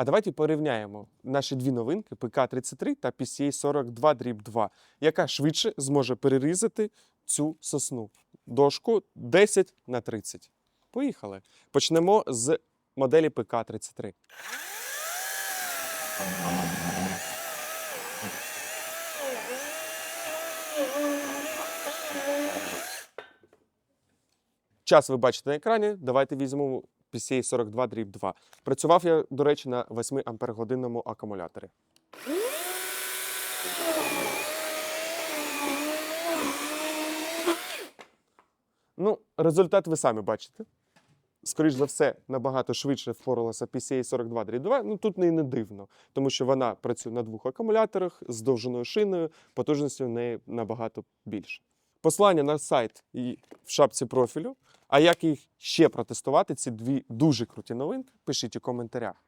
А давайте порівняємо наші дві новинки ПК-33 та PCA-42 дріб 2, яка швидше зможе перерізати цю сосну. Дошку 10 на 30. Поїхали. Почнемо з моделі ПК-33. Час ви бачите на екрані. Давайте візьмемо PCA 42 дріб 2. Працював я, до речі, на 8 ампергодинному акумуляторі. Ну, результат ви самі бачите. Скоріш за все, набагато швидше впоралася PCA 42 дріб 2. Ну тут не, не дивно, тому що вона працює на двох акумуляторах з довжиною шиною, потужністю в неї набагато більше. Послання на сайт і в шапці профілю. А як їх ще протестувати, ці дві дуже круті новинки, пишіть у коментарях.